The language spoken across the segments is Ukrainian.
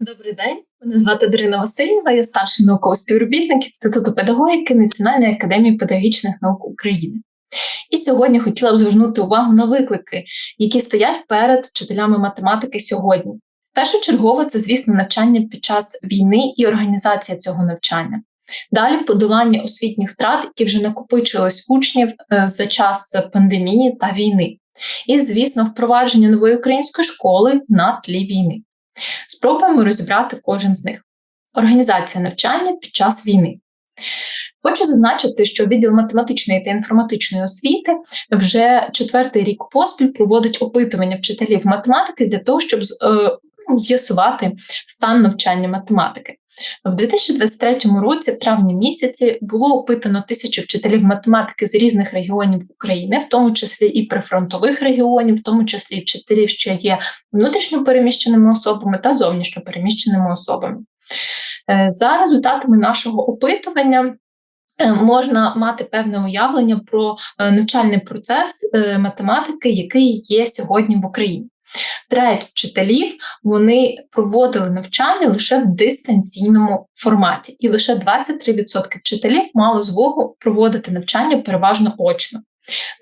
Добрий день, мене звати Дарина Васильєва, я старший науковий співробітник Інституту педагогіки Національної академії педагогічних наук України. І сьогодні хотіла б звернути увагу на виклики, які стоять перед вчителями математики сьогодні. Першочергово це, звісно, навчання під час війни і організація цього навчання. Далі подолання освітніх втрат, які вже накопичились учнів е, за час пандемії та війни. І, звісно, впровадження нової української школи на тлі війни. Спробуємо розібрати кожен з них. Організація навчання під час війни. Хочу зазначити, що відділ математичної та інформатичної освіти вже четвертий рік поспіль проводить опитування вчителів математики для того, щоб е, ну, з'ясувати стан навчання математики. В 2023 році, в травні місяці, було опитано тисячу вчителів математики з різних регіонів України, в тому числі і прифронтових регіонів, в тому числі вчителів, що є внутрішньо переміщеними особами та зовнішньо переміщеними особами. Е, за результатами нашого опитування. Е, можна мати певне уявлення про е, навчальний процес математики, який є сьогодні в Україні. Треть вчителів вони проводили навчання лише в дистанційному форматі, і лише 23% вчителів мало змогу проводити навчання переважно очно.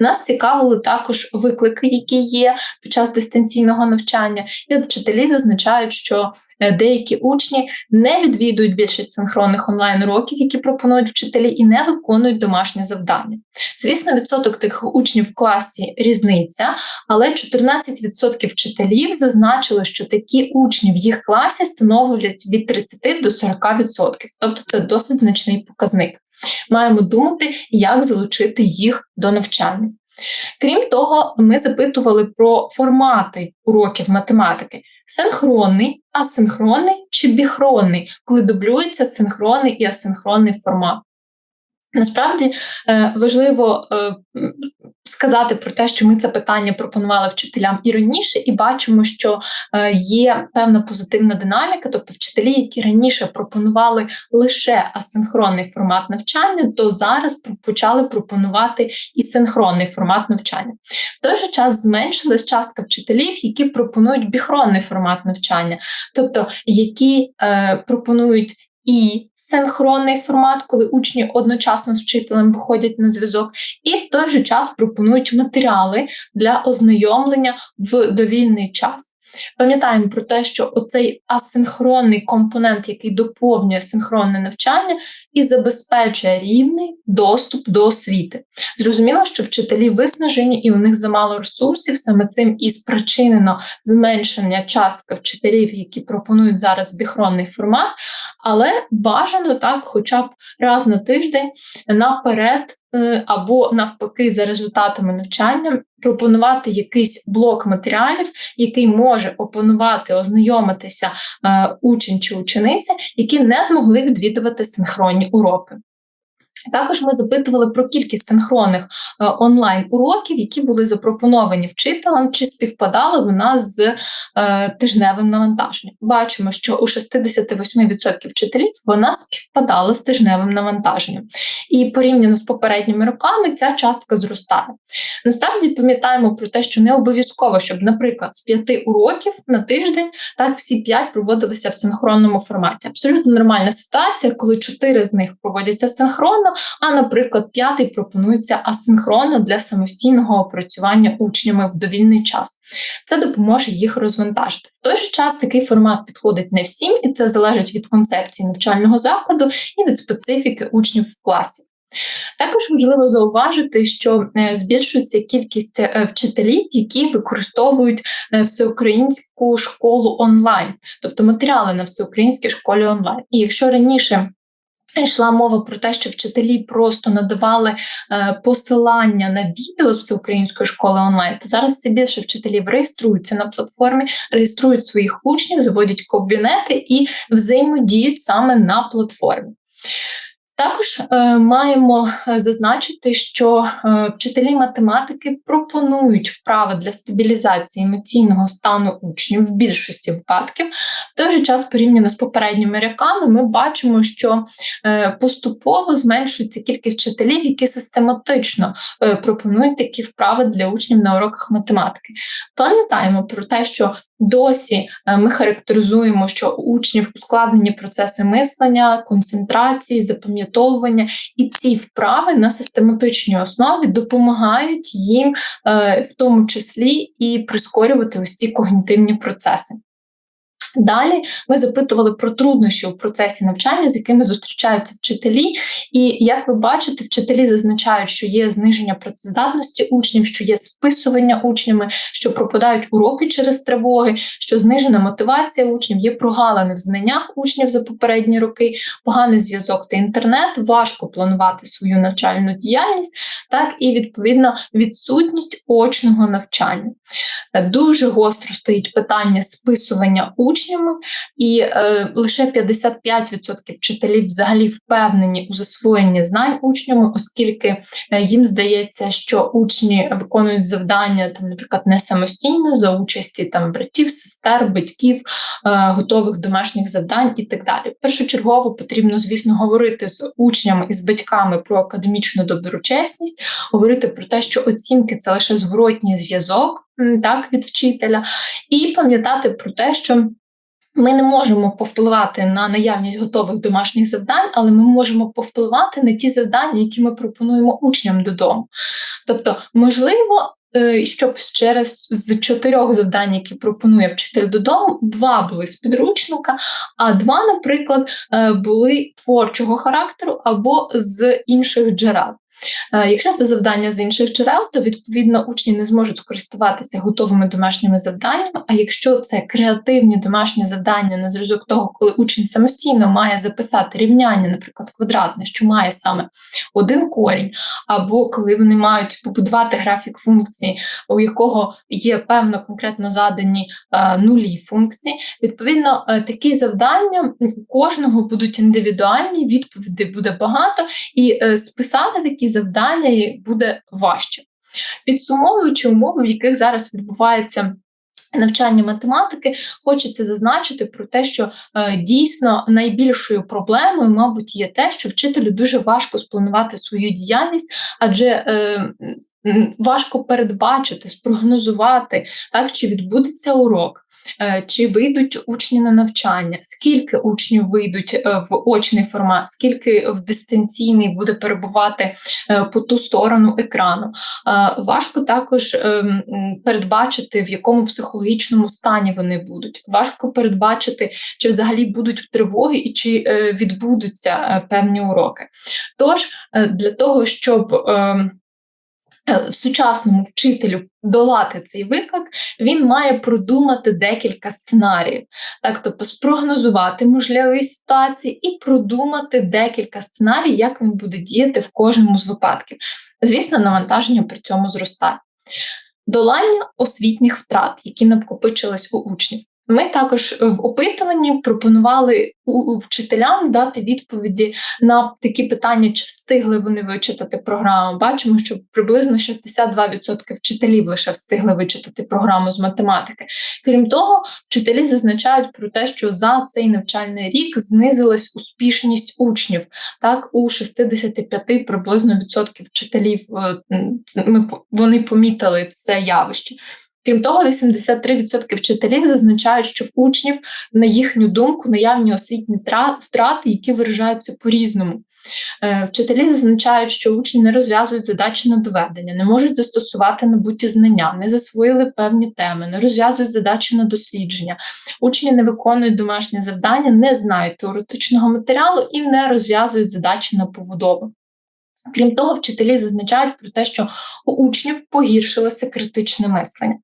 Нас цікавили також виклики, які є під час дистанційного навчання, і от вчителі зазначають, що деякі учні не відвідують більшість синхронних онлайн-уроків, які пропонують вчителі, і не виконують домашні завдання. Звісно, відсоток тих учнів в класі різниця, але 14% вчителів зазначили, що такі учні в їх класі становлять від 30 до 40%. Тобто це досить значний показник маємо думати, як залучити їх до навчання. Крім того, ми запитували про формати уроків математики: синхронний, асинхронний чи біхронний, коли дублюється синхронний і асинхронний формат. Насправді е, важливо е, сказати про те, що ми це питання пропонували вчителям і раніше, і бачимо, що е, є певна позитивна динаміка, тобто вчителі, які раніше пропонували лише асинхронний формат навчання, то зараз почали пропонувати і синхронний формат навчання. В той же час зменшилась частка вчителів, які пропонують біхронний формат навчання, тобто які пропонують і синхронний формат, коли учні одночасно з вчителем виходять на зв'язок, і в той же час пропонують матеріали для ознайомлення в довільний час. Пам'ятаємо про те, що оцей асинхронний компонент, який доповнює синхронне навчання і забезпечує рівний доступ до освіти. Зрозуміло, що вчителі виснажені і у них замало ресурсів, саме цим і спричинено зменшення частки вчителів, які пропонують зараз біхронний формат, але бажано так, хоча б раз на тиждень наперед Е, або навпаки, за результатами навчання пропонувати якийсь блок матеріалів, який може опанувати, ознайомитися е, учень чи учениця, які не змогли відвідувати синхронні уроки. Також ми запитували про кількість синхронних е, онлайн-уроків, які були запропоновані вчителям, чи співпадала вона з е, тижневим навантаженням. Бачимо, що у 68% вчителів вона співпадала з тижневим навантаженням. І порівняно з попередніми роками ця частка зростає. Насправді пам'ятаємо про те, що не обов'язково, щоб, наприклад, з п'яти уроків на тиждень так всі п'ять проводилися в синхронному форматі. Абсолютно нормальна ситуація, коли чотири з них проводяться синхронно, а, наприклад, п'ятий пропонується асинхронно для самостійного опрацювання учнями в довільний час. Це допоможе їх розвантажити. В той же час такий формат підходить не всім, і це залежить від концепції навчального закладу і від специфіки учнів в класі. Також важливо зауважити, що е, збільшується кількість е, вчителів, які використовують е, всеукраїнську школу онлайн, тобто матеріали на всеукраїнській школі онлайн. І якщо раніше Йшла мова про те, що вчителі просто надавали е, посилання на відео з всеукраїнської школи онлайн. То зараз все більше вчителів реєструються на платформі, реєструють своїх учнів, заводять кабінети і взаємодіють саме на платформі. Також е, маємо е, зазначити, що е, вчителі математики пропонують вправи для стабілізації емоційного стану учнів в більшості випадків. В той же час, порівняно з попередніми роками, ми бачимо, що е, поступово зменшується кількість вчителів, які систематично е, пропонують такі вправи для учнів на уроках математики. Пам'ятаємо про те, що Досі е, ми характеризуємо, що у учнів ускладнені процеси мислення, концентрації, запам'ятовування, і ці вправи на систематичній основі допомагають їм, е, в тому числі і прискорювати ось ці когнітивні процеси. Далі ми запитували про труднощі у процесі навчання, з якими зустрічаються вчителі. І як ви бачите, вчителі зазначають, що є зниження працездатності учнів, що є списування учнями, що пропадають уроки через тривоги, що знижена мотивація учнів, є прогалини в знаннях учнів за попередні роки, поганий зв'язок та інтернет, важко планувати свою навчальну діяльність, так і відповідно відсутність очного навчання. Дуже гостро стоїть питання списування учнів учнями, і е, лише 55% вчителів взагалі впевнені у засвоєнні знань учнями, оскільки е, їм здається, що учні виконують завдання там, наприклад, не самостійно за участі там братів, сестер, батьків, е, готових домашніх завдань і так далі. Першочергово потрібно, звісно, говорити з учнями і з батьками про академічну доброчесність, говорити про те, що оцінки це лише зворотній зв'язок. Так, від вчителя, і пам'ятати про те, що ми не можемо повпливати на наявність готових домашніх завдань, але ми можемо повпливати на ті завдання, які ми пропонуємо учням додому. Тобто, можливо, е, щоб через з чотирьох завдань, які пропонує вчитель додому, два були з підручника, а два, наприклад, е, були творчого характеру або з інших джерел. Е, якщо це завдання з інших джерел, то відповідно учні не зможуть скористуватися готовими домашніми завданнями. А якщо це креативні домашні завдання на зразок того, коли учень самостійно має записати рівняння, наприклад, квадратне, що має саме один корінь, або коли вони мають побудувати графік функції, у якого є певно конкретно задані е, нулі функції, відповідно е, такі завдання у кожного будуть індивідуальні, відповідей буде багато, і списати такі такі завдання буде важче. Підсумовуючи умови, в яких зараз відбувається. Навчання математики хочеться зазначити про те, що е, дійсно найбільшою проблемою, мабуть, є те, що вчителю дуже важко спланувати свою діяльність, адже е, важко передбачити, спрогнозувати, так чи відбудеться урок, чи вийдуть учні на навчання, скільки учнів вийдуть е, в очний формат, скільки в дистанційний буде перебувати е, по ту сторону екрану. Важко також ем, передбачити, в якому психологічному стані вони будуть. Важко передбачити, чи взагалі будуть тривоги і чи відбудуться певні уроки. Тож для того, щоб ем, Е, сучасному вчителю долати цей виклик, він має продумати декілька сценаріїв, так тобто спрогнозувати можливі ситуації і продумати декілька сценаріїв, як він буде діяти в кожному з випадків. Звісно, навантаження при цьому зростає. Долання освітніх втрат, які накопичились у учнів. Ми також в опитуванні пропонували вчителям дати відповіді на такі питання, чи встигли вони вичитати програму. Бачимо, що приблизно 62% вчителів лише встигли вичитати програму з математики. Крім того, вчителі зазначають про те, що за цей навчальний рік знизилась успішність учнів. Так, у 65 приблизно відсотків вчителів е, ми вони помітили це явище. Крім того, 83% вчителів зазначають, що в учнів, на їхню думку, наявні освітні втрати, які виражаються по-різному. Е, вчителі зазначають, що учні не розв'язують задачі на доведення, не можуть застосувати набуті знання, не засвоїли певні теми, не розв'язують задачі на дослідження. Учні не виконують домашні завдання, не знають теоретичного матеріалу і не розв'язують задачі на побудову. Крім того, вчителі зазначають про те, що у учнів погіршилося критичне мислення.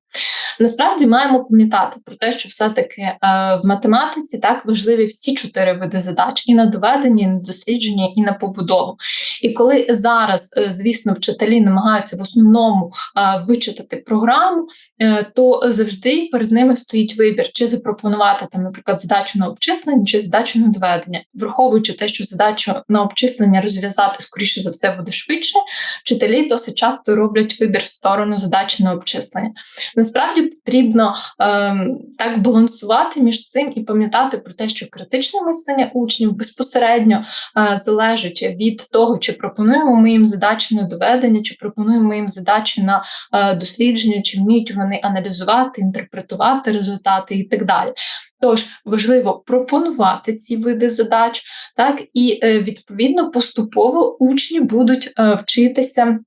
Насправді маємо пам'ятати про те, що все-таки е, в математиці так важливі всі чотири види задач: і на доведення, і на дослідження, і на побудову. І коли зараз, е, звісно, вчителі намагаються в основному е, вичитати програму, е, то завжди перед ними стоїть вибір, чи запропонувати там, наприклад, задачу на обчислення, чи задачу на доведення, враховуючи те, що задачу на обчислення розв'язати скоріше за все буде швидше, вчителі досить часто роблять вибір в сторону задачі на обчислення. Насправді потрібно ем, так балансувати між цим і пам'ятати про те, що критичне мислення учнів безпосередньо е, залежить від того, чи пропонуємо ми їм задачі на доведення, чи пропонуємо їм задачі на е, дослідження, чи вміють вони аналізувати, інтерпретувати результати і так далі. Тож важливо пропонувати ці види задач, так? І е, відповідно поступово учні будуть е, вчитися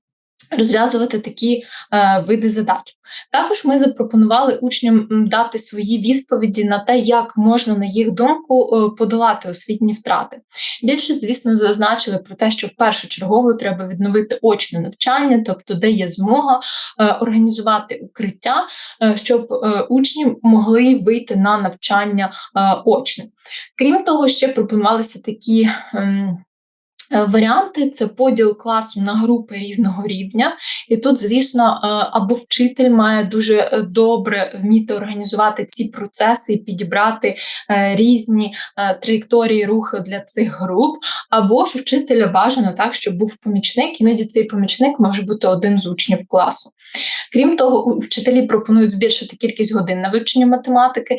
розв'язувати такі е, види задач. Також ми запропонували учням дати свої відповіді на те, як можна, на їх думку, е, подолати освітні втрати. Більше, звісно, зазначили про те, що в першу чергу треба відновити очне навчання, тобто де є змога е, організувати укриття, е, щоб е, учні могли вийти на навчання е, очне. Крім того, ще пропонувалися такі. Е, варіанти це поділ класу на групи різного рівня, і тут, звісно, е, або вчитель має дуже е, добре вміти організувати ці процеси і підібрати різні траєкторії руху для цих груп, або ж вчителя бажано так, щоб був помічник, іноді цей помічник може бути один з учнів класу. Крім того, вчителі пропонують збільшити кількість годин на вивчення математики,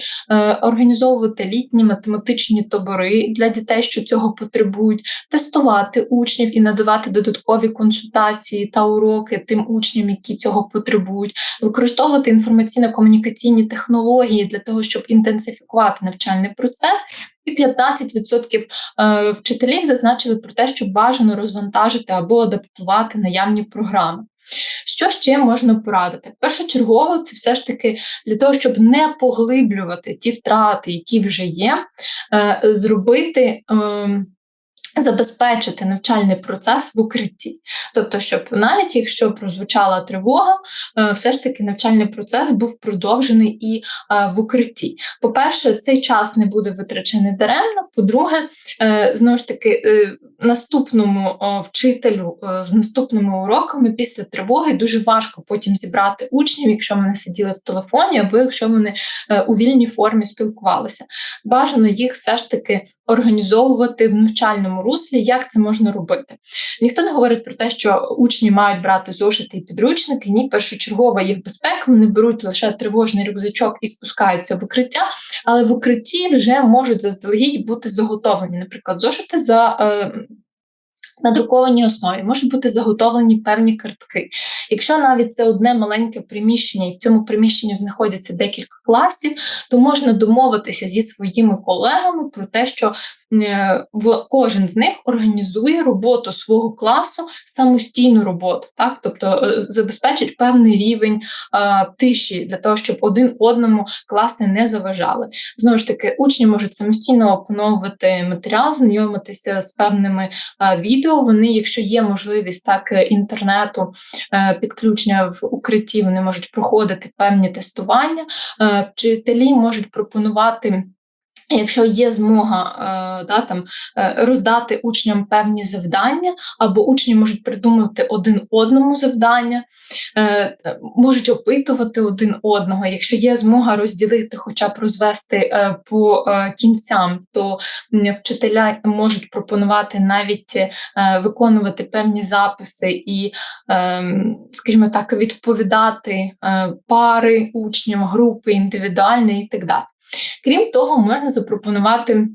організовувати літні математичні табори для дітей, що цього потребують, тестувати мотивувати учнів і надавати додаткові консультації та уроки тим учням, які цього потребують, використовувати інформаційно-комунікаційні технології для того, щоб інтенсифікувати навчальний процес. І 15% е, вчителів зазначили про те, що бажано розвантажити або адаптувати наявні програми. Що ще можна порадити? Першочергово, це все ж таки для того, щоб не поглиблювати ті втрати, які вже є, е, зробити. Забезпечити навчальний процес в укритті, тобто, щоб навіть якщо прозвучала тривога, е, все ж таки навчальний процес був продовжений і е, в укритті. По-перше, цей час не буде витрачений даремно. По-друге, е, знову ж таки, наступному вчителю з наступними уроками після тривоги дуже важко потім зібрати учнів, якщо вони сиділи в телефоні, або якщо вони у вільній формі спілкувалися. Бажано їх все ж таки організовувати в навчальному руслі, як це можна робити. Ніхто не говорить про те, що учні мають брати зошити і підручники. Ні, першочергова їх безпека. Вони беруть лише тривожний рюкзачок і спускаються в укриття, але в укритті вже можуть заздалегідь бути заготовлені, наприклад, зошити за. Е, на друкованій основі можуть бути заготовлені певні картки. Якщо навіть це одне маленьке приміщення, і в цьому приміщенні знаходяться декілька класів, то можна домовитися зі своїми колегами про те, що в кожен з них організує роботу свого класу самостійну роботу, так тобто е, забезпечить певний рівень а, тиші для того, щоб один одному класи не заважали. Знову ж таки, учні можуть самостійно опановувати матеріал, знайомитися з певними а, відео. Вони, якщо є можливість так е, інтернету а, підключення в укритті, вони можуть проходити певні тестування. А, вчителі можуть пропонувати. Якщо є змога е, да, там, е, роздати учням певні завдання, або учні можуть придумати один одному завдання, е, можуть опитувати один одного. Якщо є змога розділити, хоча б розвести по кінцям, то вчителя можуть пропонувати навіть виконувати певні записи і, скажімо так, відповідати пари учням, групи, індивідуальні і так далі. Крім того, можна запропонувати.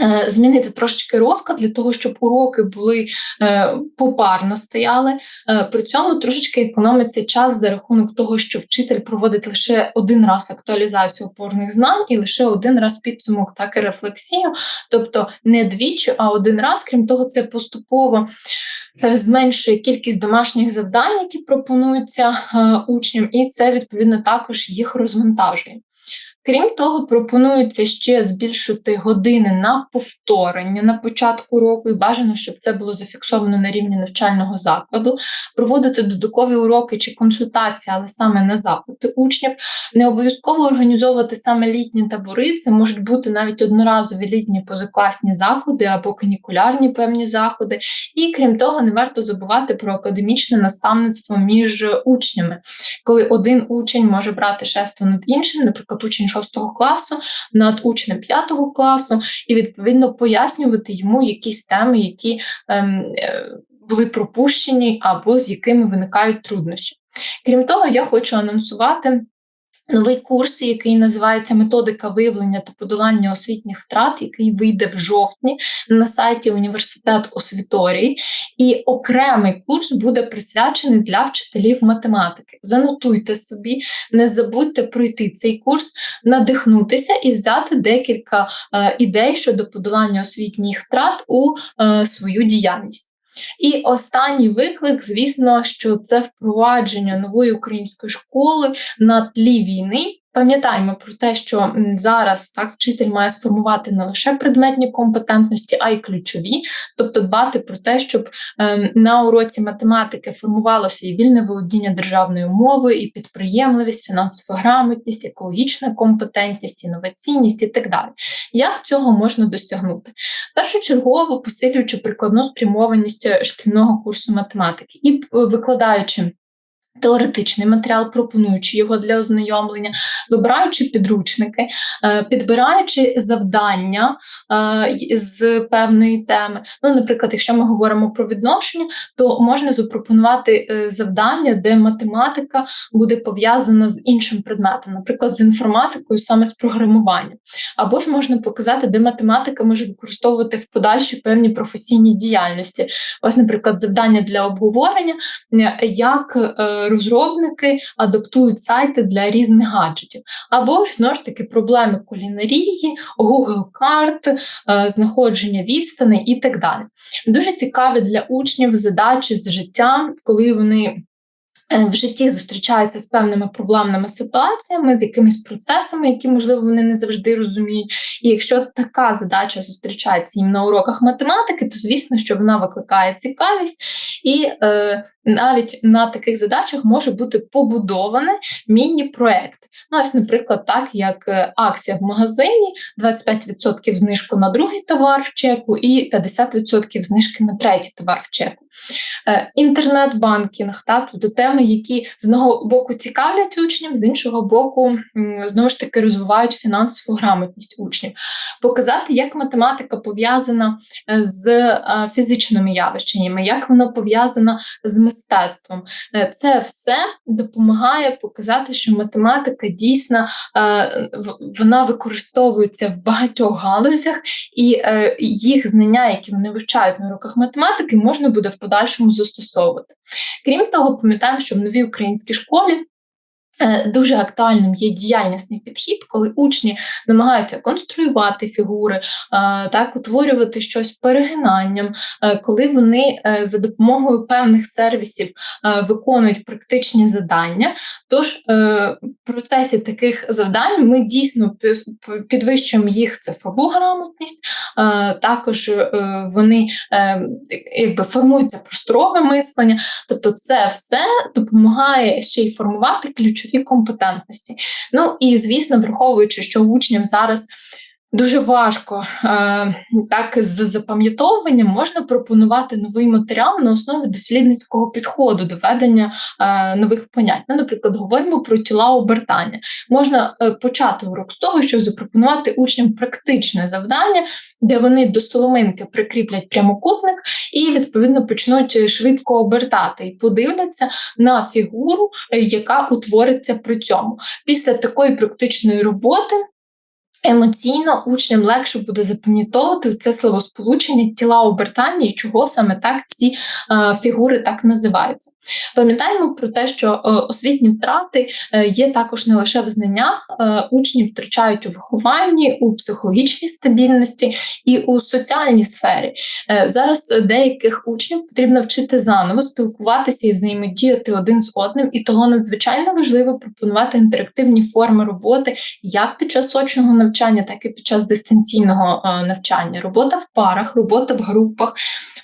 Е, змінити трошечки розклад для того, щоб уроки були е, попарно стояли. Е, при цьому трошечки економиться час за рахунок того, що вчитель проводить лише один раз актуалізацію опорних знань і лише один раз підсумок, так і рефлексію, тобто не двічі, а один раз. Крім того, це поступово зменшує кількість домашніх завдань, які пропонуються учням, і це відповідно також їх розвантажує. Крім того, пропонується ще збільшити години на повторення на початку року, і бажано, щоб це було зафіксовано на рівні навчального закладу, проводити додаткові уроки чи консультації, але саме на запити учнів. Не обов'язково організовувати саме літні табори, це можуть бути навіть одноразові літні позакласні заходи або канікулярні певні заходи. І крім того, не варто забувати про академічне наставництво між учнями, коли один учень може брати шество над іншим, наприклад, учень 6 класу над учнем 5 класу, і відповідно пояснювати йому якісь теми, які ем, е, були пропущені або з якими виникають труднощі. Крім того, я хочу анонсувати новий курс, який називається Методика виявлення та подолання освітніх втрат, який вийде в жовтні на сайті Університет освіторії. І окремий курс буде присвячений для вчителів математики. Занотуйте собі, не забудьте пройти цей курс, надихнутися і взяти декілька е, ідей щодо подолання освітніх втрат у е, свою діяльність. І останній виклик, звісно, що це впровадження нової української школи на тлі війни. Пам'ятаємо про те, що зараз так вчитель має сформувати не лише предметні компетентності, а й ключові, тобто дбати про те, щоб е, на уроці математики формувалося і вільне володіння державною мовою, і підприємливість, фінансова грамотність, екологічна компетентність, інноваційність і так далі. Як цього можна досягнути? Першочергово посилюючи прикладну спрямованість шкільного курсу математики і викладаючи. Теоретичний матеріал, пропонуючи його для ознайомлення, вибираючи підручники, е, підбираючи завдання е, з певної теми. Ну, Наприклад, якщо ми говоримо про відношення, то можна запропонувати е, завдання, де математика буде пов'язана з іншим предметом, наприклад, з інформатикою, саме з програмуванням. Або ж можна показати, де математика може використовувати в подальшій певні професійні діяльності. Ось, наприклад, завдання для обговорення, як розробники адаптують сайти для різних гаджетів. Або ж знову ж таки проблеми кулінарії, Google карт, е, знаходження відстани і так далі. Дуже цікаві для учнів задачі з життя, коли вони. Е, в житті зустрічаються з певними проблемними ситуаціями, з якимись процесами, які, можливо, вони не завжди розуміють. І якщо така задача зустрічається їм на уроках математики, то звісно, що вона викликає цікавість, і е, навіть на таких задачах може бути побудований міні-проект. Ну, ось, наприклад, так як е, акція в магазині, 25% знижку на другий товар в чеку і 50% знижки на третій товар в чеку. Е, Інтернет-банкінг, та тут теми які з одного боку цікавлять учнів, з іншого боку, знову ж таки розвивають фінансову грамотність учнів, показати, як математика пов'язана е, з е, фізичними явищами, як вона пов'язана з мистецтвом. Е, це все допомагає показати, що математика дійсно вона використовується в багатьох галузях, і їх знання, які вони вивчають на уроках математики, можна буде в подальшому застосовувати. Крім того, пам'ятаємо, що в новій українській школі дуже актуальним є діяльнісний підхід, коли учні намагаються конструювати фігури, е, так утворювати щось перегинанням, е, коли вони за допомогою певних сервісів виконують практичні завдання. Тож в процесі таких завдань ми дійсно підвищуємо їх цифрову грамотність, також вони якби формуються просторове мислення, тобто це все допомагає ще й формувати ключові ключові компетентності. Ну і звісно, враховуючи, що учням зараз Дуже важко е, так з запам'ятовуванням можна пропонувати новий матеріал на основі дослідницького підходу до ведення е, нових понять. Ну, Наприклад, говоримо про тіла обертання. Можна е, почати урок з того, щоб запропонувати учням практичне завдання, де вони до соломинки прикріплять прямокутник і відповідно почнуть швидко обертати і подивляться на фігуру, яка утвориться при цьому. Після такої практичної роботи. Емоційно учням легше буде запам'ятовувати це словосполучення тіла обертання і чого саме так ці е, фігури так називаються. Пам'ятаємо про те, що е, освітні втрати е, є також не лише в знаннях, е, учні втрачають у вихованні, у психологічній стабільності і у соціальній сфері. Е, зараз деяких учнів потрібно вчити заново спілкуватися і взаємодіяти один з одним, і того надзвичайно важливо пропонувати інтерактивні форми роботи як під час очного навчання навчання, так і під час дистанційного е, навчання. Робота в парах, робота в групах.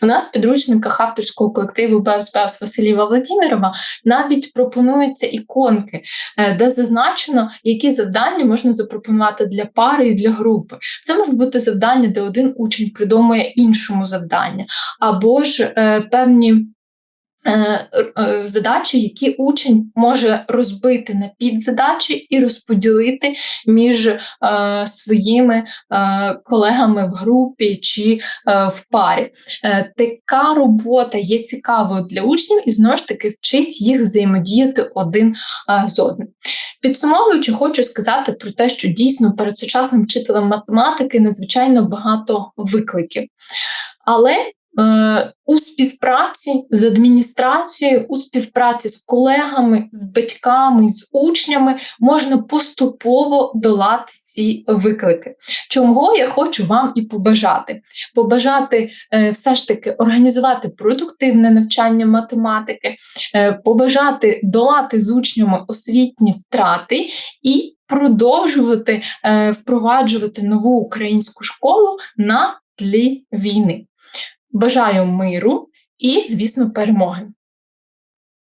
У нас в підручниках авторського колективу БСПС Василіва Владимирова навіть пропонуються іконки, е, де зазначено, які завдання можна запропонувати для пари і для групи. Це можуть бути завдання, де один учень придумує іншому завдання, або ж е, певні. Е, е, задачі, які учень може розбити на підзадачі і розподілити між е, своїми е, колегами в групі чи е, в парі. Е, така робота є цікавою для учнів і знову ж таки вчить їх взаємодіяти один е, з одним. Підсумовуючи, хочу сказати про те, що дійсно перед сучасним вчителем математики надзвичайно багато викликів. Але у співпраці з адміністрацією, у співпраці з колегами, з батьками, з учнями можна поступово долати ці виклики. Чого я хочу вам і побажати? Побажати е, все ж таки організувати продуктивне навчання математики, е, побажати долати з учнями освітні втрати і продовжувати впроваджувати нову українську школу на тлі війни. Бажаю миру і, звісно, перемоги.